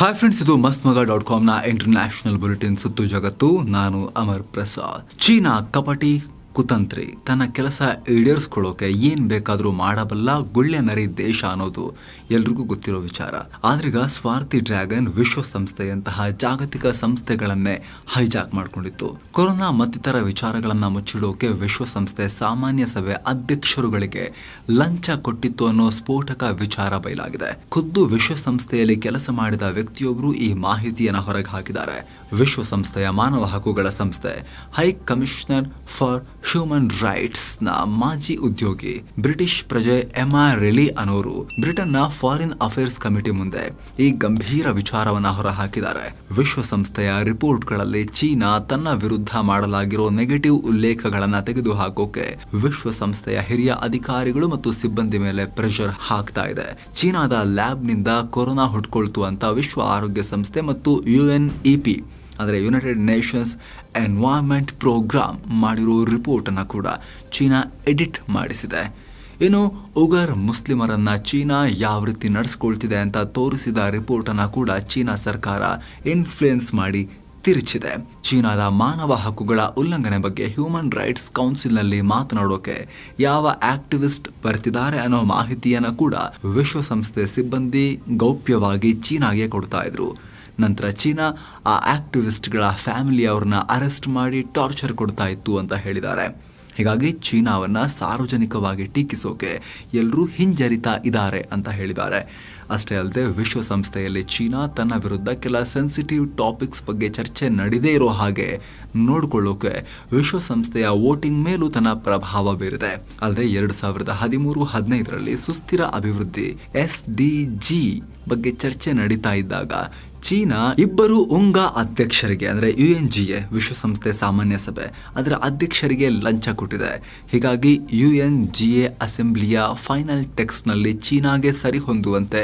Hi friends ಇದು ಮಸ್ತ್ ಮಗ ಡಾಟ್ ಕಾಮ್ನ ಇಂಟರ್ನ್ಯಾಷನಲ್ ಬುಲೆಟಿನ್ ಸುತ್ತು ಜಗತ್ತು ನಾನು ಅಮರ್ ಪ್ರಸಾದ್. ಚೀನಾ ಕಪಟಿ ಕುತಂತ್ರಿ ತನ್ನ ಕೆಲಸ ಈಡೇರಿಸ್ಕೊಳ್ಳೋಕೆ ಏನ್ ಬೇಕಾದರೂ ಮಾಡಬಲ್ಲ ಗುಳ್ಳೆ ನರಿ ದೇಶ ಅನ್ನೋದು ಎಲ್ರಿಗೂ ಗೊತ್ತಿರೋ ವಿಚಾರ. ಆದ್ರೀಗ ಸ್ವಾರ್ಥಿ ಡ್ರ್ಯಾಗನ್ ವಿಶ್ವಸಂಸ್ಥೆಯಂತಹ ಜಾಗತಿಕ ಸಂಸ್ಥೆಗಳನ್ನೇ ಹೈಜಾಕ್ ಮಾಡಿಕೊಂಡಿತ್ತು. ಕೊರೋನಾ ಮತ್ತಿತರ ವಿಚಾರಗಳನ್ನ ಮುಚ್ಚಿಡೋಕೆ ವಿಶ್ವಸಂಸ್ಥೆ ಸಾಮಾನ್ಯ ಸಭೆ ಅಧ್ಯಕ್ಷರುಗಳಿಗೆ ಲಂಚ ಕೊಟ್ಟಿತ್ತು ಅನ್ನೋ ಸ್ಫೋಟಕ ವಿಚಾರ ಬಯಲಾಗಿದೆ. ಖುದ್ದು ವಿಶ್ವಸಂಸ್ಥೆಯಲ್ಲಿ ಕೆಲಸ ಮಾಡಿದ ವ್ಯಕ್ತಿಯೊಬ್ಬರು ಈ ಮಾಹಿತಿಯನ್ನು ಹೊರಗೆ ಹಾಕಿದ್ದಾರೆ. ವಿಶ್ವಸಂಸ್ಥೆಯ ಮಾನವ ಹಕ್ಕುಗಳ ಸಂಸ್ಥೆ. ಹೈ ಕಮಿಷನರ್ ಫಾರ್ ಹ್ಯೂಮನ್ ರೈಟ್ಸ್ನ ಮಾಜಿ ಉದ್ಯೋಗಿ ಬ್ರಿಟಿಷ್ ಪ್ರಜೆ ಎಮಾ ರೆಲಿ ಅನ್ನೋರು ಬ್ರಿಟನ್ನ ಫಾರಿನ್ ಅಫೇರ್ಸ್ ಕಮಿಟಿ ಮುಂದೆ ಈ ಗಂಭೀರ ವಿಚಾರವನ್ನ ಹೊರಹಾಕಿದ್ದಾರೆ. ವಿಶ್ವಸಂಸ್ಥೆಯ ರಿಪೋರ್ಟ್ಗಳಲ್ಲಿ ಚೀನಾ ತನ್ನ ವಿರುದ್ಧ ಮಾಡಲಾಗಿರೋ ನೆಗೆಟಿವ್ ಉಲ್ಲೇಖಗಳನ್ನ ತೆಗೆದುಹಾಕೋಕೆ ವಿಶ್ವಸಂಸ್ಥೆಯ ಹಿರಿಯ ಅಧಿಕಾರಿಗಳು ಮತ್ತು ಸಿಬ್ಬಂದಿ ಮೇಲೆ ಪ್ರೆಷರ್ ಹಾಕ್ತಾ ಇದೆ. ಚೀನಾದ ಲ್ಯಾಬ್ನಿಂದ ಕೊರೋನಾ ಹುಟ್ಕೊಳ್ತು ಅಂತ ವಿಶ್ವ ಆರೋಗ್ಯ ಸಂಸ್ಥೆ ಮತ್ತು ಯುಎನ್ಇಪಿ ಅಂದರೆ ಯುನೈಟೆಡ್ ನೇಷನ್ಸ್ ಎನ್ವಾರ್ಮೆಂಟ್ ಪ್ರೋಗ್ರಾಮ್ ಮಾಡಿರೋ ರಿಪೋರ್ಟನ್ನು ಕೂಡ ಚೀನಾ ಎಡಿಟ್ ಮಾಡಿಸಿದೆ. ಇನ್ನು ಉಗರ್ ಮುಸ್ಲಿಮರನ್ನು ಚೀನಾ ಯಾವ ರೀತಿ ನಡೆಸ್ಕೊಳ್ತಿದೆ ಅಂತ ತೋರಿಸಿದ ರಿಪೋರ್ಟನ್ನು ಕೂಡ ಚೀನಾ ಸರ್ಕಾರ ಇನ್ಫ್ಲುಯೆನ್ಸ್ ಮಾಡಿ ತಿರುಚಿದೆ. ಚೀನಾದ ಮಾನವ ಹಕ್ಕುಗಳ ಉಲ್ಲಂಘನೆ ಬಗ್ಗೆ ಹ್ಯೂಮನ್ ರೈಟ್ಸ್ ಕೌನ್ಸಿಲ್ನಲ್ಲಿ ಮಾತನಾಡೋಕೆ ಯಾವ ಆಕ್ಟಿವಿಸ್ಟ್ ಬರ್ತಿದ್ದಾರೆ ಅನ್ನೋ ಮಾಹಿತಿಯನ್ನು ಕೂಡ ವಿಶ್ವಸಂಸ್ಥೆ ಸಿಬ್ಬಂದಿ ಗೌಪ್ಯವಾಗಿ ಚೀನಾಗೆ ಕೊಡ್ತಾ ಇದ್ರು. ನಂತರ ಚೀನಾ ಆ ಆಕ್ಟಿವಿಸ್ಟ್ಗಳ ಫ್ಯಾಮಿಲಿ ಅವ್ರನ್ನ ಅರೆಸ್ಟ್ ಮಾಡಿ ಟಾರ್ಚರ್ ಕೊಡ್ತಾ ಇತ್ತು ಅಂತ ಹೇಳಿದ್ದಾರೆ. ಹೀಗಾಗಿ ಚೀನಾವನ್ನ ಸಾರ್ವಜನಿಕವಾಗಿ ಟೀಕಿಸೋಕೆ ಎಲ್ಲರೂ ಹಿಂಜರಿತಾ ಇದ್ದಾರೆ ಅಂತ ಹೇಳಿದ್ದಾರೆ. ಅಷ್ಟೇ ಅಲ್ಲದೆ ವಿಶ್ವಸಂಸ್ಥೆಯಲ್ಲಿ ಚೀನಾ ತನ್ನ ವಿರುದ್ಧ ಕೆಲ ಸೆನ್ಸಿಟಿವ್ ಟಾಪಿಕ್ಸ್ ಬಗ್ಗೆ ಚರ್ಚೆ ನಡೆದೇ ಇರೋ ಹಾಗೆ ನೋಡಿಕೊಳ್ಳೋಕೆ ವಿಶ್ವಸಂಸ್ಥೆಯ ವೋಟಿಂಗ್ ಮೇಲೂ ತನ್ನ ಪ್ರಭಾವ ಬೀರಿದೆ. ಅಲ್ಲದೆ ಎರಡು ಸಾವಿರದ ಹದಿಮೂರು ಹದಿನೈದರಲ್ಲಿ ಸುಸ್ಥಿರ ಅಭಿವೃದ್ಧಿ ಎಸ್ ಡಿ ಜಿ ಬಗ್ಗೆ ಚರ್ಚೆ ನಡೀತಾ ಇದ್ದಾಗ ಚೀನಾ ಇಬ್ಬರು ಉಂಗ ಅಧ್ಯಕ್ಷರಿಗೆ, ಅಂದ್ರೆ ಯು ಎನ್ ಜಿ ಎ ವಿಶ್ವಸಂಸ್ಥೆ ಸಾಮಾನ್ಯ ಸಭೆ, ಅದರ ಅಧ್ಯಕ್ಷರಿಗೆ ಲಂಚ ಕೊಟ್ಟಿದೆ. ಹೀಗಾಗಿ ಯು ಎನ್ ಜಿ ಎ ಅಸೆಂಬ್ಲಿಯ ಫೈನಲ್ ಟೆಕ್ಸ್ಟ್ನಲ್ಲಿ ಚೀನಾಗೆ ಸರಿ ಹೊಂದುವಂತೆ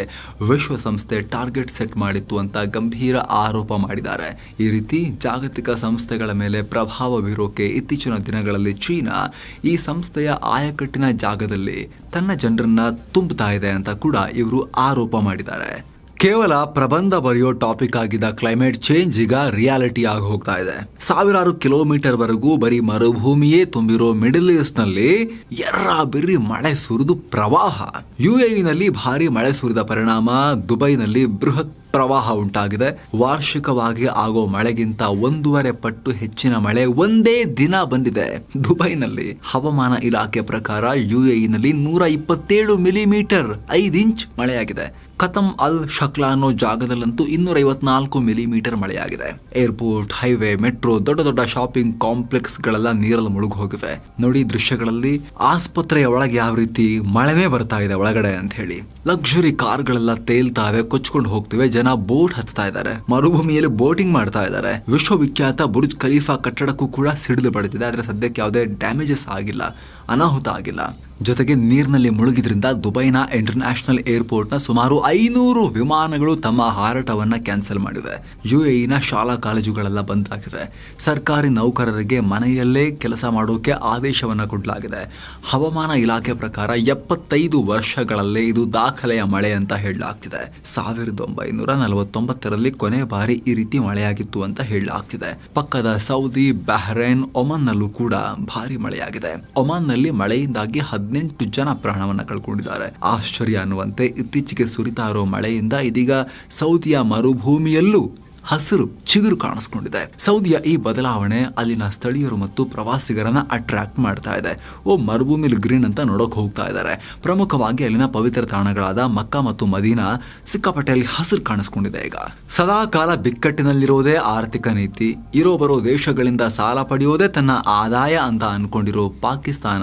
ವಿಶ್ವಸಂಸ್ಥೆ ಟಾರ್ಗೆಟ್ ಸೆಟ್ ಮಾಡಿತ್ತು ಅಂತ ಗಂಭೀರ ಆರೋಪ ಮಾಡಿದ್ದಾರೆ. ಈ ರೀತಿ ಜಾಗತಿಕ ಸಂಸ್ಥೆಗಳ ಮೇಲೆ ಪ್ರಭಾವ ಬೀರೋಕೆ ಇತ್ತೀಚಿನ ದಿನಗಳಲ್ಲಿ ಚೀನಾ ಈ ಸಂಸ್ಥೆಯ ಆಯಕಟ್ಟಿನ ಜಾಗದಲ್ಲಿ ತನ್ನ ಜನರನ್ನ ತುಂಬುತ್ತಾ ಇದೆ ಅಂತ ಕೂಡ ಇವರು ಆರೋಪ ಮಾಡಿದ್ದಾರೆ. ಕೇವಲ ಪ್ರಬಂಧ ಬರೆಯೋ ಟಾಪಿಕ್ ಆಗಿದ್ದ ಕ್ಲೈಮೇಟ್ ಚೇಂಜ್ ಈಗ ರಿಯಾಲಿಟಿ ಆಗಿ ಹೋಗ್ತಾ ಇದೆ. ಸಾವಿರಾರು ಕಿಲೋಮೀಟರ್ ವರೆಗೂ ಬರೀ ಮರುಭೂಮಿಯೇ ತುಂಬಿರೋ ಮಿಡಲ್ ಈಸ್ಟ್ನಲ್ಲಿ ಎರ್ರ ಮಳೆ ಸುರಿದು ಪ್ರವಾಹ. ಯುಎಇನಲ್ಲಿ ಭಾರಿ ಮಳೆ ಸುರಿದ ಪರಿಣಾಮ, ದುಬೈನಲ್ಲಿ ಬೃಹತ್ ಪ್ರವಾಹ ಉಂಟಾಗಿದೆ. ವಾರ್ಷಿಕವಾಗಿ ಆಗೋ ಮಳೆಗಿಂತ ಒಂದೂವರೆ ಪಟ್ಟು ಹೆಚ್ಚಿನ ಮಳೆ ಒಂದೇ ದಿನ ಬಂದಿದೆ. ದುಬೈನಲ್ಲಿ ಹವಾಮಾನ ಇಲಾಖೆ ಪ್ರಕಾರ ಯುಎಇನಲ್ಲಿ ನೂರ ಇಪ್ಪತ್ತೇಳು ಮಿಲಿಮೀಟರ್ ಐದು ಇಂಚ್ ಮಳೆಯಾಗಿದೆ. ಕತಮ್ ಅಲ್ ಶಕ್ಲಾ ಅನ್ನೋ ಜಾಗದಲ್ಲಂತೂ ಇನ್ನೂರ ಐವತ್ನಾಲ್ಕು ಮಿಲಿಮೀಟರ್ ಮಳೆಯಾಗಿದೆ. ಏರ್ಪೋರ್ಟ್, ಹೈವೇ, ಮೆಟ್ರೋ, ದೊಡ್ಡ ದೊಡ್ಡ ಶಾಪಿಂಗ್ ಕಾಂಪ್ಲೆಕ್ಸ್ ಗಳೆಲ್ಲ ನೀರಲ್ಲಿ ಮುಳುಗಿ ಹೋಗಿವೆ ನೋಡಿ ದೃಶ್ಯಗಳಲ್ಲಿ ಆಸ್ಪತ್ರೆಯ ಒಳಗೆ ಯಾವ ರೀತಿ ಮಳೆವೇ ಬರ್ತಾ ಇದೆ ಒಳಗಡೆ ಅಂತ ಹೇಳಿ. ಲಕ್ಸುರಿ ಕಾರ್ಗಳೆಲ್ಲ ತೇಲ್ತಾವೆ, ಕೊಚ್ಕೊಂಡು ಹೋಗ್ತಿವೆ, ಜನ ಬೋಟ್ ಹತ್ತಾ ಇದ್ದಾರೆ. ಮರುಭೂಮಿಯಲ್ಲಿ ಬೋಟಿಂಗ್ ಮಾಡ್ತಾ ಇದ್ದಾರೆ. ವಿಶ್ವವಿಖ್ಯಾತ ಬುರ್ಜ್ ಖಲೀಫಾ ಕಟ್ಟಡಕ್ಕೂ ಕೂಡ ಸಿಡಿದು ಬಡಿದಿದೆ, ಆದ್ರೆ ಸದ್ಯಕ್ಕೆ ಯಾವುದೇ ಡ್ಯಾಮೇಜಸ್ ಆಗಿಲ್ಲ. ಅನಾಹುತ ಆಗಿಲ್ಲ. ಜೊತೆಗೆ ನೀರಿನಲ್ಲಿ ಮುಳುಗಿದ್ರಿಂದ ದುಬೈನ ಇಂಟರ್ನ್ಯಾಷನಲ್ ಏರ್ಪೋರ್ಟ್ನ ಸುಮಾರು ಐನೂರು ವಿಮಾನಗಳು ತಮ್ಮ ಹಾರಾಟವನ್ನ ಕ್ಯಾನ್ಸಲ್ ಮಾಡಿವೆ. ಯುಎಇನ ಶಾಲಾ ಕಾಲೇಜುಗಳೆಲ್ಲ ಬಂದ್ ಆಗಿವೆ. ಸರ್ಕಾರಿ ನೌಕರರಿಗೆ ಮನೆಯಲ್ಲೇ ಕೆಲಸ ಮಾಡೋಕೆ ಆದೇಶವನ್ನ ಕೊಡಲಾಗಿದೆ. ಹವಾಮಾನ ಇಲಾಖೆ ಪ್ರಕಾರ ಎಪ್ಪತ್ತೈದು ವರ್ಷಗಳಲ್ಲೇ ಇದು ದಾಖಲೆಯ ಮಳೆ ಅಂತ ಹೇಳಲಾಗ್ತಿದೆ. ಸಾವಿರದ ಒಂಬೈನೂರ ನಲವತ್ತೊಂಬತ್ತರಲ್ಲಿ ಕೊನೆ ಬಾರಿ ಈ ರೀತಿ ಮಳೆಯಾಗಿತ್ತು ಅಂತ ಹೇಳಲಾಗ್ತಿದೆ. ಪಕ್ಕದ ಸೌದಿ, ಬಹ್ರೇನ್ ಒಮನ್ ನಲ್ಲೂ ಕೂಡ ಭಾರಿ ಮಳೆಯಾಗಿದೆ. ಒಮನ್ ಮಳೆಯಿಂದಾಗಿ ಹದಿನೆಂಟು ಜನ ಪ್ರಾಣವನ್ನ ಕಳ್ಕೊಂಡಿದ್ದಾರೆ. ಆಶ್ಚರ್ಯ ಅನ್ನುವಂತೆ ಇತ್ತೀಚೆಗೆ ಸುರಿತಾ ಇರೋ ಮಳೆಯಿಂದ ಇದೀಗ ಸೌದಿಯ ಮರುಭೂಮಿಯಲ್ಲೂ ಹಸಿರು, ಚಿಗುರು ಕಾಣಿಸ್ಕೊಂಡಿದೆ. ಸೌದಿಯ ಈ ಬದಲಾವಣೆ ಅಲ್ಲಿನ ಸ್ಥಳೀಯರು ಮತ್ತು ಪ್ರವಾಸಿಗರನ್ನ ಅಟ್ರಾಕ್ಟ್ ಮಾಡ್ತಾ ಇದೆ. ಓ, ಮರುಭೂಮಿಲಿ ಗ್ರೀನ್ ಅಂತ ನೋಡಕ್ ಹೋಗ್ತಾ ಇದ್ದಾರೆ ಪ್ರಮುಖವಾಗಿ ಅಲ್ಲಿನ ಪವಿತ್ರ ತಾಣಗಳಾದ ಮಕ್ಕ ಮತ್ತು ಮದೀನಾ ಸಿಕ್ಕಾಪಟ್ಟೆಯಲ್ಲಿ ಹಸಿರು ಕಾಣಿಸ್ಕೊಂಡಿದೆ ಈಗ. ಸದಾ ಕಾಲ ಬಿಕ್ಕಟ್ಟಿನಲ್ಲಿರೋದೇ ಆರ್ಥಿಕ ನೀತಿ. ಇರೋ ಬರೋ ದೇಶಗಳಿಂದ ಸಾಲ ಪಡೆಯೋದೇ ತನ್ನ ಆದಾಯ ಅಂತ ಅನ್ಕೊಂಡಿರೋ ಪಾಕಿಸ್ತಾನ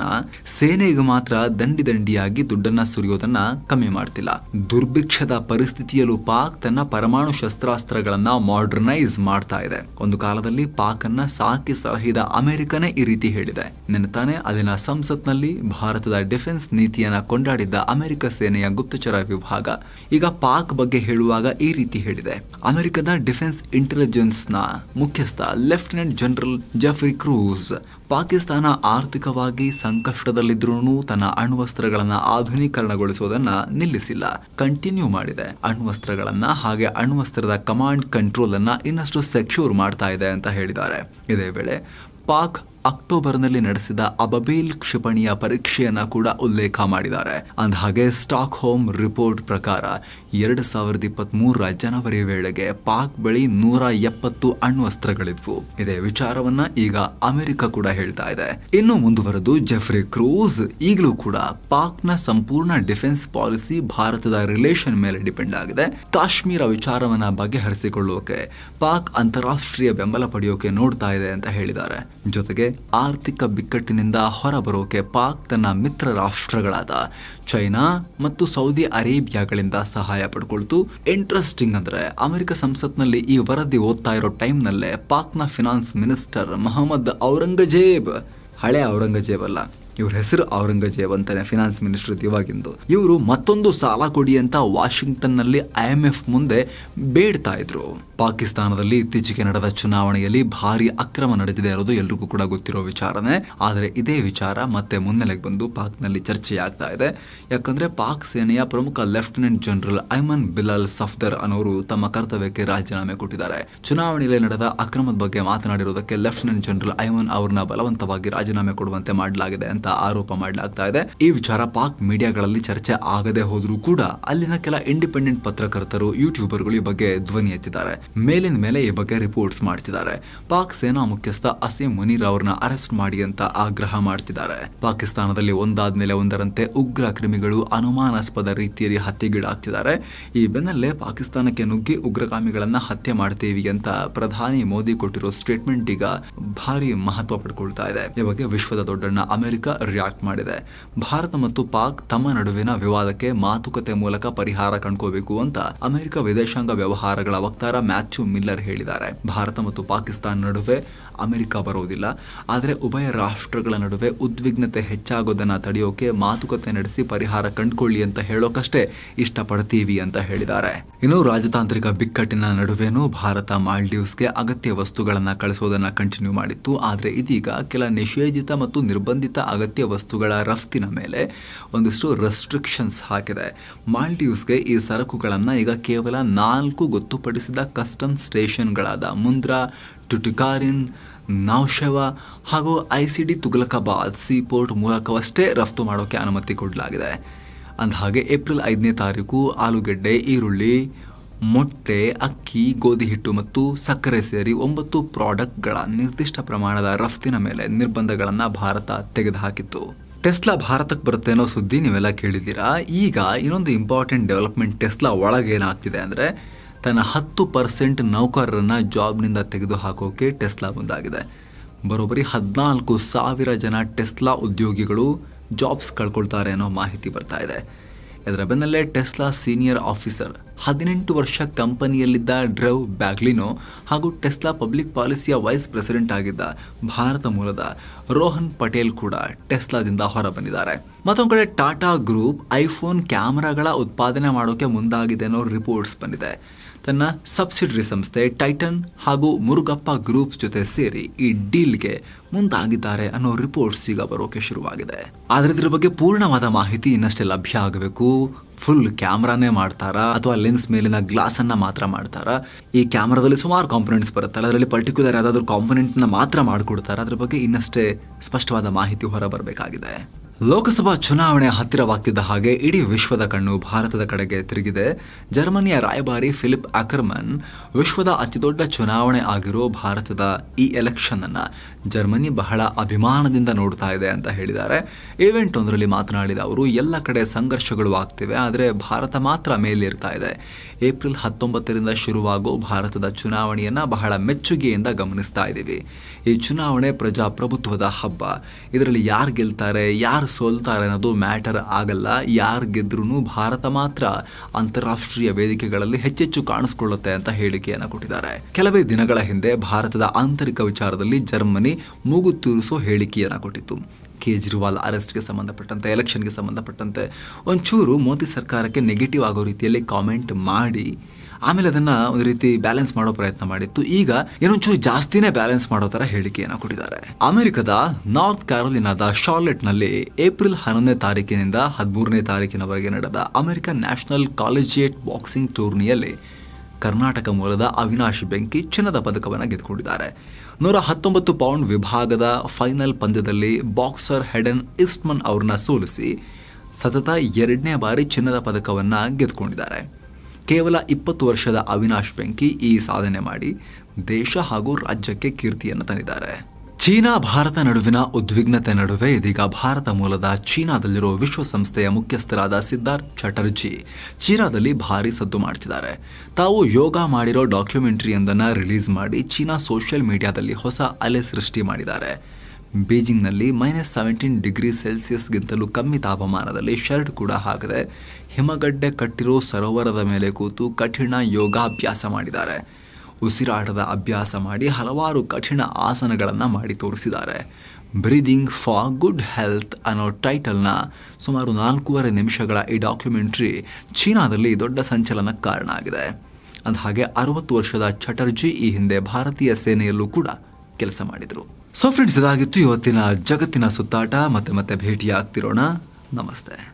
ಸೇನೆಗೆ ಮಾತ್ರ ದಂಡಿ ದಂಡಿಯಾಗಿ ದುಡ್ಡನ್ನ ಸುರಿಯೋದನ್ನ ಕಮ್ಮಿ ಮಾಡ್ತಿಲ್ಲ. ದುರ್ಭಿಕ್ಷದ ಪರಿಸ್ಥಿತಿಯಲ್ಲೂ ಪಾಕ್ ತನ್ನ ಪರಮಾಣು ಶಸ್ತ್ರಾಸ್ತ್ರಗಳನ್ನ ಮಾಡರ್ನೈಸ್ ಮಾಡ್ತಾ ಇದೆ. ಒಂದು ಕಾಲದಲ್ಲಿ ಪಾಕ್ ಸಾಕಿ ಸಹಿದ ಅಮೆರಿಕನೇ ಈ ರೀತಿ ಹೇಳಿದೆ. ನೆನತಾನೆ ಅಲ್ಲಿನ ಸಂಸತ್ನಲ್ಲಿ ಭಾರತದ ಡಿಫೆನ್ಸ್ ನೀತಿಯನ್ನ ಕೊಂಡಾಡಿದ್ದ ಅಮೆರಿಕ ಸೇನೆಯ ಗುಪ್ತಚರ ವಿಭಾಗ ಈಗ ಪಾಕ್ ಬಗ್ಗೆ ಹೇಳುವಾಗ ಈ ರೀತಿ ಹೇಳಿದೆ. ಅಮೆರಿಕದ ಡಿಫೆನ್ಸ್ ಇಂಟೆಲಿಜೆನ್ಸ್ನ ಮುಖ್ಯಸ್ಥ lieutenant general Jeffrey Kruse Pakistan ಆರ್ಥಿಕವಾಗಿ ಸಂಕಷ್ಟದಲ್ಲಿದ್ರೂ ತನ್ನ ಅಣ್ವಸ್ತ್ರಗಳನ್ನು ಆಧುನೀಕರಣಗೊಳಿಸುವುದನ್ನ ನಿಲ್ಲಿಸಿಲ್ಲ. ಕಂಟಿನ್ಯೂ ಮಾಡಿದೆ. ಅಣ್ವಸ್ತ್ರಗಳನ್ನ ಹಾಗೆ ಅಣ್ವಸ್ತ್ರದ ಕಮಾಂಡ್ ಕಂಟ್ರೋಲ್ ಅನ್ನ ಇನ್ನಷ್ಟು ಸೆಕ್ಯೂರ್ ಮಾಡ್ತಾ ಇದೆ ಅಂತ ಹೇಳಿದ್ದಾರೆ. ಇದೇ ವೇಳೆ, ಪಾಕ್ ಅಕ್ಟೋಬರ್ನಲ್ಲಿ ನಡೆಸಿದ ಅಬಬೇಲ್ ಕ್ಷಿಪಣಿಯ ಪರೀಕ್ಷೆಯನ್ನ ಕೂಡ ಉಲ್ಲೇಖ ಮಾಡಿದ್ದಾರೆ. ಅಂದಹಾಗೆ ಸ್ಟಾಕ್ ಹೋಮ್ ರಿಪೋರ್ಟ್ ಪ್ರಕಾರ ಎರಡು ಸಾವಿರದ ಇಪ್ಪತ್ತ್ ಮೂರರ ಜನವರಿ ವೇಳೆಗೆ ಪಾಕ್ ಬಳಿ ನೂರ ಎಪ್ಪತ್ತು ಅಣ್ವಸ್ತ್ರಗಳಿದ್ವು. ಇದೇ ವಿಚಾರವನ್ನ ಈಗ ಅಮೆರಿಕ ಕೂಡ ಹೇಳ್ತಾ ಇದೆ. ಇನ್ನು ಮುಂದುವರೆದು ಜೆಫ್ರಿ ಕ್ರೂಸ್, ಈಗಲೂ ಕೂಡ ಪಾಕ್ನ ಸಂಪೂರ್ಣ ಡಿಫೆನ್ಸ್ ಪಾಲಿಸಿ ಭಾರತದ ರಿಲೇಷನ್ ಮೇಲೆ ಡಿಪೆಂಡ್ ಆಗಿದೆ. ಕಾಶ್ಮೀರ ವಿಚಾರವನ್ನ ಬಗೆಹರಿಸಿಕೊಳ್ಳೋಕೆ, ಪಾಕ್ ಅಂತಾರಾಷ್ಟ್ರೀಯ ಬೆಂಬಲ ಪಡೆಯೋಕೆ ನೋಡ್ತಾ ಇದೆ ಅಂತ ಹೇಳಿದ್ದಾರೆ. ಜೊತೆಗೆ ಆರ್ಥಿಕ ಬಿಕ್ಕಟ್ಟಿನಿಂದ ಹೊರಬರೋಕೆ ಪಾಕ್ ತನ್ನ ಮಿತ್ರ ರಾಷ್ಟ್ರಗಳಾದ ಚೈನಾ ಮತ್ತು ಸೌದಿ ಅರೇಬಿಯಾಗಳಿಂದ ಸಹಾಯ ಪಡ್ಕೊಳ್ತು. ಇಂಟ್ರೆಸ್ಟಿಂಗ್ ಅಂದ್ರೆ ಅಮೆರಿಕ ಸಂಸತ್ನಲ್ಲಿ ಈ ವರದಿ ಓದ್ತಾ ಇರೋ ಟೈಮ್ನಲ್ಲೇ ಪಾಕ್ನ ಫಿನಾನ್ಸ್ ಮಿನಿಸ್ಟರ್ ಮೊಹಮ್ಮದ್ ಔರಂಗಜೇಬ್, ಹಳೆ ಔರಂಗಜೇಬ್ ಅಲ್ಲ. ಇವ್ರ ಹೆಸರು ಔರಂಗಜೇಬ್ ಅಂತಾನೆ ಫಿನಾನ್ಸ್ ಮಿನಿಸ್ಟರ್ ಇವಾಗಿಂದು. ಇವರು ಮತ್ತೊಂದು ಸಾಲ ಕೊಡಿ ಅಂತ ವಾಷಿಂಗ್ಟನ್ನಲ್ಲಿ ಐ ಎಂ ಎಫ್ ಮುಂದೆ ಬೇಡ್ತಾ ಇದ್ರು. ಪಾಕಿಸ್ತಾನದಲ್ಲಿ ಇತ್ತೀಚೆಗೆ ನಡೆದ ಚುನಾವಣೆಯಲ್ಲಿ ಭಾರಿ ಅಕ್ರಮ ನಡೆದಿದೆ ಇರೋದು ಎಲ್ರಿಗೂ ಕೂಡ ಗೊತ್ತಿರೋ ವಿಚಾರನೇ. ಆದರೆ ಇದೇ ವಿಚಾರ ಮತ್ತೆ ಮುನ್ನೆಲೆಗೆ ಬಂದು ಪಾಕ್ನಲ್ಲಿ ಚರ್ಚೆಯಾಗ್ತಾ ಇದೆ. ಯಾಕಂದ್ರೆ ಪಾಕ್ ಸೇನೆಯ ಪ್ರಮುಖ ಲೆಫ್ಟಿನೆಂಟ್ ಜನರಲ್ ಐಮನ್ ಬಿಲಾಲ್ ಸಫ್ದರ್ ಅನ್ನೋರು ತಮ್ಮ ಕರ್ತವ್ಯಕ್ಕೆ ರಾಜೀನಾಮೆ ಕೊಟ್ಟಿದ್ದಾರೆ. ಚುನಾವಣೆಯಲ್ಲಿ ನಡೆದ ಅಕ್ರಮದ ಬಗ್ಗೆ ಮಾತನಾಡಿರುವುದಕ್ಕೆ ಲೆಫ್ಟಿನೆಂಟ್ ಜನರಲ್ ಐಮನ್ ಅವ್ರನ್ನ ಬಲವಂತವಾಗಿ ರಾಜೀನಾಮೆ ಕೊಡುವಂತೆ ಮಾಡಲಾಗಿದೆ ಆರೋಪ ಮಾಡಲಾಗ್ತಾ ಇದೆ. ಈ ವಿಚಾರ ಪಾಕ್ ಮೀಡಿಯಾಗಳಲ್ಲಿ ಚರ್ಚೆ ಆಗದೆ ಹೋದ್ರೂ ಕೂಡ ಅಲ್ಲಿನ ಕೆಲ ಇಂಡಿಪೆಂಡೆಂಟ್ ಪತ್ರಕರ್ತರು, ಯೂಟ್ಯೂಬರ್ಗಳು ಈ ಬಗ್ಗೆ ಧ್ವನಿ ಎತ್ತಿದ್ದಾರೆ. ಮೇಲಿನ ಮೇಲೆ ಈ ಬಗ್ಗೆ ರಿಪೋರ್ಟ್ಸ್ ಮಾಡ್ತಿದ್ದಾರೆ. ಪಾಕ್ ಸೇನಾ ಮುಖ್ಯಸ್ಥ ಅಸೀಂ ಮುನೀರ್ ಅವರನ್ನ ಅರೆಸ್ಟ್ ಮಾಡಿ ಅಂತ ಆಗ್ರಹ ಮಾಡ್ತಿದ್ದಾರೆ. ಪಾಕಿಸ್ತಾನದಲ್ಲಿ ಒಂದಾದ್ಮೇಲೆ ಒಂದರಂತೆ ಉಗ್ರ ಕ್ರಿಮಿಗಳು ಅನುಮಾನಾಸ್ಪದ ರೀತಿಯಲ್ಲಿ ಹತ್ಯೆಗೀಡಾಗ್ತಿದ್ದಾರೆ. ಈ ಬೆನ್ನಲ್ಲೇ ಪಾಕಿಸ್ತಾನಕ್ಕೆ ನುಗ್ಗಿ ಉಗ್ರಗಾಮಿಗಳನ್ನ ಹತ್ಯೆ ಮಾಡ್ತೀವಿ ಅಂತ ಪ್ರಧಾನಿ ಮೋದಿ ಕೊಟ್ಟಿರೋ ಸ್ಟೇಟ್ಮೆಂಟ್ ಈಗ ಭಾರಿ ಮಹತ್ವ ಪಡ್ಕೊಳ್ತಾ ಇದೆ. ಈ ಬಗ್ಗೆ ವಿಶ್ವದ ದೊಡ್ಡಣ್ಣ ಅಮೆರಿಕ ರಿಯಾಕ್ಟ್ ಮಾಡಿದೆ. ಭಾರತ ಮತ್ತು ಪಾಕ್ ತಮ್ಮ ನಡುವಿನ ವಿವಾದಕ್ಕೆ ಮಾತುಕತೆ ಮೂಲಕ ಪರಿಹಾರ ಕಂಡುಕೋಬೇಕು ಅಂತ ಅಮೆರಿಕ ವಿದೇಶಾಂಗ ವ್ಯವಹಾರಗಳ ವಕ್ತಾರ ಮ್ಯಾಥ್ಯೂ ಮಿಲ್ಲರ್ ಹೇಳಿದ್ದಾರೆ. ಭಾರತ ಮತ್ತು ಪಾಕಿಸ್ತಾನ ನಡುವೆ ಅಮೆರಿಕ ಬರೋದಿಲ್ಲ. ಆದರೆ ಉಭಯ ರಾಷ್ಟ್ರಗಳ ನಡುವೆ ಉದ್ವಿಗ್ನತೆ ಹೆಚ್ಚಾಗೋದನ್ನು ತಡೆಯೋಕೆ ಮಾತುಕತೆ ನಡೆಸಿ ಪರಿಹಾರ ಕಂಡುಕೊಳ್ಳಿ ಅಂತ ಹೇಳೋಕಷ್ಟೇ ಇಷ್ಟಪಡ್ತೀವಿ ಅಂತ ಹೇಳಿದ್ದಾರೆ. ಇನ್ನು ರಾಜತಾಂತ್ರಿಕ ಬಿಕ್ಕಟ್ಟಿನ ನಡುವೆನೂ ಭಾರತ ಮಾಲ್ಡೀವ್ಸ್ಗೆ ಅಗತ್ಯ ವಸ್ತುಗಳನ್ನು ಕಳಿಸೋದನ್ನು ಕಂಟಿನ್ಯೂ ಮಾಡಿತ್ತು. ಆದರೆ ಇದೀಗ ಕೆಲ ನಿಷೇಧಿತ ಮತ್ತು ನಿರ್ಬಂಧಿತ ಅಗತ್ಯ ವಸ್ತುಗಳ ರಫ್ತಿನ ಮೇಲೆ ಒಂದಿಷ್ಟು ರೆಸ್ಟ್ರಿಕ್ಷನ್ಸ್ ಹಾಕಿದೆ. ಮಾಲ್ಡೀವ್ಸ್ಗೆ ಈ ಸರಕುಗಳನ್ನು ಈಗ ಕೇವಲ ನಾಲ್ಕು ಗೊತ್ತುಪಡಿಸಿದ ಕಸ್ಟಮ್ ಸ್ಟೇಷನ್ಗಳಾದ ಮುಂದ್ರಾ ಟುಟಿಕಾರಿನ್ ನೌಶೆವ ಹಾಗೂ I C D Tughlakabad seaport ಮೂಲಕವಷ್ಟೇ ರಫ್ತು ಮಾಡೋಕೆ ಅನುಮತಿ ಕೊಡಲಾಗಿದೆ. ಅಂದಹಾಗೆ ಏಪ್ರಿಲ್ ಐದನೇ ತಾರೀಕು ಆಲೂಗೆಡ್ಡೆ, ಈರುಳ್ಳಿ, ಮೊಟ್ಟೆ, ಅಕ್ಕಿ, ಗೋಧಿ ಹಿಟ್ಟು ಮತ್ತು ಸಕ್ಕರೆ ಸೇರಿ ಒಂಬತ್ತು ಪ್ರಾಡಕ್ಟ್ಗಳ ನಿರ್ದಿಷ್ಟ ಪ್ರಮಾಣದ ರಫ್ತಿನ ಮೇಲೆ ನಿರ್ಬಂಧಗಳನ್ನು ಭಾರತ ತೆಗೆದುಹಾಕಿತ್ತು. ಟೆಸ್ಲಾ ಭಾರತಕ್ಕೆ ಬರುತ್ತೆ ಅನ್ನೋ ಸುದ್ದಿ ನೀವೆಲ್ಲ ಕೇಳಿದ್ದೀರಾ? ಈಗ ಇನ್ನೊಂದು ಇಂಪಾರ್ಟೆಂಟ್ ಡೆವಲಪ್ಮೆಂಟ್ ಟೆಸ್ಲಾ ಒಳಗೆ ಏನಾಗ್ತಿದೆ ಅಂದರೆ ತನ್ನ ಹತ್ತು ಪರ್ಸೆಂಟ್ ನೌಕರರನ್ನು ಜಾಬ್ನಿಂದ ತೆಗೆದು ಹಾಕೋಕೆ ಟೆಸ್ಲಾ ಮುಂದಾಗಿದೆ. ಬರೋಬ್ಬರಿ ಹದಿನಾಲ್ಕು ಸಾವಿರ ಜನ ಟೆಸ್ಲಾ ಉದ್ಯೋಗಿಗಳು ಜಾಬ್ಸ್ ಕಳ್ಕೊಳ್ತಾರೆ ಅನ್ನೋ ಮಾಹಿತಿ ಬರ್ತಾ ಇದೆ. ಇದರ ಬೆನ್ನಲ್ಲೇ ಟೆಸ್ಲಾ ಸೀನಿಯರ್ ಆಫೀಸರ್ ಹದಿನೆಂಟು ವರ್ಷ ಕಂಪನಿಯಲ್ಲಿದ್ದ ಡ್ರವ್ ಬ್ಯಾಗ್ಲಿನೋ ಹಾಗೂ ಟೆಸ್ಲಾ ಪಬ್ಲಿಕ್ ಪಾಲಿಸಿಯ ವೈಸ್ ಪ್ರೆಸಿಡೆಂಟ್ ಆಗಿದ್ದ ಭಾರತ ಮೂಲದ ರೋಹನ್ ಪಟೇಲ್ ಕೂಡ ಟೆಸ್ಲಾದಿಂದ ಹೊರಬಂದಿದ್ದಾರೆ. ಮತ್ತೊಂದು ಕಡೆ ಟಾಟಾ ಗ್ರೂಪ್ ಐಫೋನ್ ಕ್ಯಾಮರಾಗಳ ಉತ್ಪಾದನೆ ಮಾಡೋಕೆ ಮುಂದಾಗಿದೆ ಅನ್ನೋ ರಿಪೋರ್ಟ್ಸ್ ಬಂದಿದೆ. ತನ್ನ ಸಬ್ಸಿಡರಿ ಸಂಸ್ಥೆ ಟೈಟನ್ ಹಾಗೂ ಮುರುಗಪ್ಪ ಗ್ರೂಪ್ ಜೊತೆ ಸೇರಿ ಈ ಡೀಲ್ಗೆ ಮುಂದಾಗಿದ್ದಾರೆ ಅನ್ನೋ ರಿಪೋರ್ಟ್ಸ್ ಈಗ ಬರೋಕೆ ಶುರುವಾಗಿದೆ. ಆದ್ರೆ ಇದರ ಬಗ್ಗೆ ಪೂರ್ಣವಾದ ಮಾಹಿತಿ ಇನ್ನಷ್ಟೇ ಲಭ್ಯ ಆಗಬೇಕು. ಫುಲ್ ಕ್ಯಾಮ್ರಾನೇ ಮಾಡ್ತಾರಾ? ಅಥವಾ ಲೆನ್ಸ್ ಮೇಲಿನ ಗ್ಲಾಸ್ ಅನ್ನ ಮಾತ್ರ ಮಾಡ್ತಾರಾ? ಈ ಕ್ಯಾಮ್ರಾದಲ್ಲಿ ಸುಮಾರು ಕಾಂಪೊನೆಂಟ್ಸ್ ಬರುತ್ತಲ್ಲ, ಅದರಲ್ಲಿ ಪರ್ಟಿಕ್ಯುಲರ್ ಯಾವ್ದಾದ್ರು ಕಾಂಪೊನೆಂಟ್ನ ಮಾತ್ರ ಮಾಡ್ಕೊಡ್ತಾರ? ಅದ್ರ ಬಗ್ಗೆ ಇನ್ನಷ್ಟೇ ಸ್ಪಷ್ಟವಾದ ಮಾಹಿತಿ ಹೊರಬರಬೇಕಾಗಿದೆ. ಲೋಕಸಭಾ ಚುನಾವಣೆ ಹತ್ತಿರವಾಗ್ತಿದ್ದ ಹಾಗೆ ಇಡೀ ವಿಶ್ವದ ಕಣ್ಣು ಭಾರತದ ಕಡೆಗೆ ತಿರುಗಿದೆ. ಜರ್ಮನಿಯ ರಾಯಭಾರಿ ಫಿಲಿಪ್ ಅಕರ್ಮನ್ ವಿಶ್ವದ ಅತಿದೊಡ್ಡ ಚುನಾವಣೆ ಆಗಿರೋ ಭಾರತದ ಈ ಎಲೆಕ್ಷನ್ ಅನ್ನ ಜರ್ಮನಿ ಬಹಳ ಅಭಿಮಾನದಿಂದ ನೋಡ್ತಾ ಇದೆ ಅಂತ ಹೇಳಿದ್ದಾರೆ. ಈವೆಂಟ್ ಒಂದರಲ್ಲಿ ಮಾತನಾಡಿದ ಅವರು, ಎಲ್ಲ ಕಡೆ ಸಂಘರ್ಷಗಳು ಆಗ್ತಿವೆ, ಆದರೆ ಭಾರತ ಮಾತ್ರ ಮೇಲಿರ್ತಾ ಇದೆ. ಏಪ್ರಿಲ್ ಹತ್ತೊಂಬತ್ತರಿಂದ ಶುರುವಾಗೋ ಭಾರತದ ಚುನಾವಣೆಯನ್ನು ಬಹಳ ಮೆಚ್ಚುಗೆಯಿಂದ ಗಮನಿಸ್ತಾ ಇದ್ದೀವಿ ಈ ಚುನಾವಣೆ ಪ್ರಜಾಪ್ರಭುತ್ವದ ಹಬ್ಬ. ಇದರಲ್ಲಿ ಯಾರು ಗೆಲ್ತಾರೆ, ಯಾರು ಸೋಲ್ತಾರೆ ಅನ್ನೋದು ಮ್ಯಾಟರ್ ಆಗಲ್ಲ. ಯಾರು ಗೆದ್ರೂ ಭಾರತ ಮಾತ್ರ ಅಂತಾರಾಷ್ಟ್ರೀಯ ವೇದಿಕೆಗಳಲ್ಲಿ ಹೆಚ್ಚೆಚ್ಚು ಕಾಣಿಸ್ಕೊಳ್ಳುತ್ತೆ ಅಂತ ಹೇಳಿಕೆಯನ್ನು ಕೊಟ್ಟಿದ್ದಾರೆ. ಕೆಲವೇ ದಿನಗಳ ಹಿಂದೆ ಭಾರತದ ಆಂತರಿಕ ವಿಚಾರದಲ್ಲಿ ಜರ್ಮನಿ ಮೂಗು ತೂರಿಸೋ ಹೇಳಿಕೆಯನ್ನು ಕೊಟ್ಟಿತ್ತು. ಕೇಜ್ರಿವಾಲ್ ಅರೆಸ್ಟ್ಗೆ ಸಂಬಂಧಪಟ್ಟಂತೆ, ಎಲೆಕ್ಷನ್ಗೆ ಸಂಬಂಧಪಟ್ಟಂತೆ ಒಂಚೂರು ಮೋದಿ ಸರ್ಕಾರಕ್ಕೆ ನೆಗೆಟಿವ್ ಆಗೋ ರೀತಿಯಲ್ಲಿ ಕಾಮೆಂಟ್ ಮಾಡಿ, ಆಮೇಲೆ ಅದನ್ನ ಒಂದು ರೀತಿ ಬ್ಯಾಲೆನ್ಸ್ ಮಾಡೋ ಪ್ರಯತ್ನ ಮಾಡಿತ್ತು. ಈಗ ಏನೊಂಚೂರು ಜಾಸ್ತಿನೇ ಬ್ಯಾಲೆನ್ಸ್ ಮಾಡೋ ಥರ ಹೇಳಿಕೆಯನ್ನು ಕೊಟ್ಟಿದ್ದಾರೆ. ಅಮೆರಿಕದ ನಾರ್ತ್ ಕ್ಯಾರೋಲಿನಾದ ಶಾರ್ಲೆಟ್ನಲ್ಲಿ ಏಪ್ರಿಲ್ ಹನ್ನೊಂದನೇ ತಾರೀಕಿನಿಂದ ಹದಿಮೂರನೇ ತಾರೀಕಿನವರೆಗೆ ನಡೆದ ಅಮೆರಿಕನ್ ನ್ಯಾಷನಲ್ ಕಾಲೇಜಿಯೇಟ್ ಬಾಕ್ಸಿಂಗ್ ಟೂರ್ನಿಯಲ್ಲಿ ಕರ್ನಾಟಕ ಮೂಲದ ಅವಿನಾಶ್ ಬೆಂಕಿ ಚಿನ್ನದ ಪದಕವನ್ನು ಗೆದ್ದುಕೊಂಡಿದ್ದಾರೆ. ನೂರ ಹತ್ತೊಂಬತ್ತು ಪೌಂಡ್ ವಿಭಾಗದ ಫೈನಲ್ ಪಂದ್ಯದಲ್ಲಿ ಬಾಕ್ಸರ್ ಹೆಡನ್ ಇಸ್ಟ್ಮನ್ ಅವ್ರನ್ನ ಸೋಲಿಸಿ ಸತತ ಎರಡನೇ ಬಾರಿ ಚಿನ್ನದ ಪದಕವನ್ನು ಗೆದ್ದುಕೊಂಡಿದ್ದಾರೆ. ಕೇವಲ ಇಪ್ಪತ್ತು ವರ್ಷದ ಅವಿನಾಶ್ ಬೆಂಕಿ ಈ ಸಾಧನೆ ಮಾಡಿ ದೇಶ ಹಾಗೂ ರಾಜ್ಯಕ್ಕೆ ಕೀರ್ತಿಯನ್ನು ತಂದಿದ್ದಾರೆ. ಚೀನಾ, ಭಾರತ ನಡುವಿನ ಉದ್ವಿಗ್ನತೆ ನಡುವೆ ಇದೀಗ ಭಾರತ ಮೂಲದ ಚೀನಾದಲ್ಲಿರೋ ವಿಶ್ವಸಂಸ್ಥೆಯ ಮುಖ್ಯಸ್ಥರಾದ ಸಿದ್ಧಾರ್ಥ್ ಚಟರ್ಜಿ ಚೀನಾದಲ್ಲಿ ಭಾರಿ ಸದ್ದು ಮಾಡ್ತಿದ್ದಾರೆ. ತಾವು ಯೋಗ ಮಾಡಿರೋ ಡಾಕ್ಯುಮೆಂಟರಿಯೊಂದನ್ನು ರಿಲೀಸ್ ಮಾಡಿ ಚೀನಾ ಸೋಷಿಯಲ್ ಮೀಡಿಯಾದಲ್ಲಿ ಹೊಸ ಅಲೆ ಸೃಷ್ಟಿ ಮಾಡಿದ್ದಾರೆ. ಬೀಜಿಂಗ್ನಲ್ಲಿ ಮೈನಸ್ ಸೆವೆಂಟೀನ್ ಡಿಗ್ರಿ ಸೆಲ್ಸಿಯಸ್ಗಿಂತಲೂ ಕಮ್ಮಿ ತಾಪಮಾನದಲ್ಲಿ ಶರ್ಟ್ ಕೂಡ ಹಾಕದೆ. ಹಿಮಗಡ್ಡೆ ಕಟ್ಟಿರೋ ಸರೋವರದ ಮೇಲೆ ಕೂತು ಕಠಿಣ ಯೋಗಾಭ್ಯಾಸ ಮಾಡಿದ್ದಾರೆ. ಉಸಿರಾಟದ ಅಭ್ಯಾಸ ಮಾಡಿ ಹಲವಾರು ಕಠಿಣ ಆಸನಗಳನ್ನು ಮಾಡಿ ತೋರಿಸಿದ್ದಾರೆ. ಬ್ರೀದಿಂಗ್ ಫಾರ್ ಗುಡ್ ಹೆಲ್ತ್ ಅನ್ನೋ ಟೈಟಲ್ನ ಸುಮಾರು ನಾಲ್ಕೂವರೆ ನಿಮಿಷಗಳ ಈ ಡಾಕ್ಯುಮೆಂಟ್ರಿ ಚೀನಾದಲ್ಲಿ ದೊಡ್ಡ ಸಂಚಲನಕ್ಕೆ ಕಾರಣ ಆಗಿದೆ ಅಂದಹಾಗೆ ಅರವತ್ತು ವರ್ಷದ ಚಟರ್ಜಿ ಈ ಹಿಂದೆ ಭಾರತೀಯ ಸೇನೆಯಲ್ಲೂ ಕೂಡ ಕೆಲಸ ಮಾಡಿದರು. ಸೊ ಫ್ರೆಂಡ್ಸ್ ಇದಾಗಿತ್ತು ಇವತ್ತಿನ ಜಗತ್ತಿನ ಸುತ್ತಾಟ. ಮತ್ತೆ ಮತ್ತೆ ಭೇಟಿಯಾಗ್ತಿರೋಣ. ನಮಸ್ತೆ.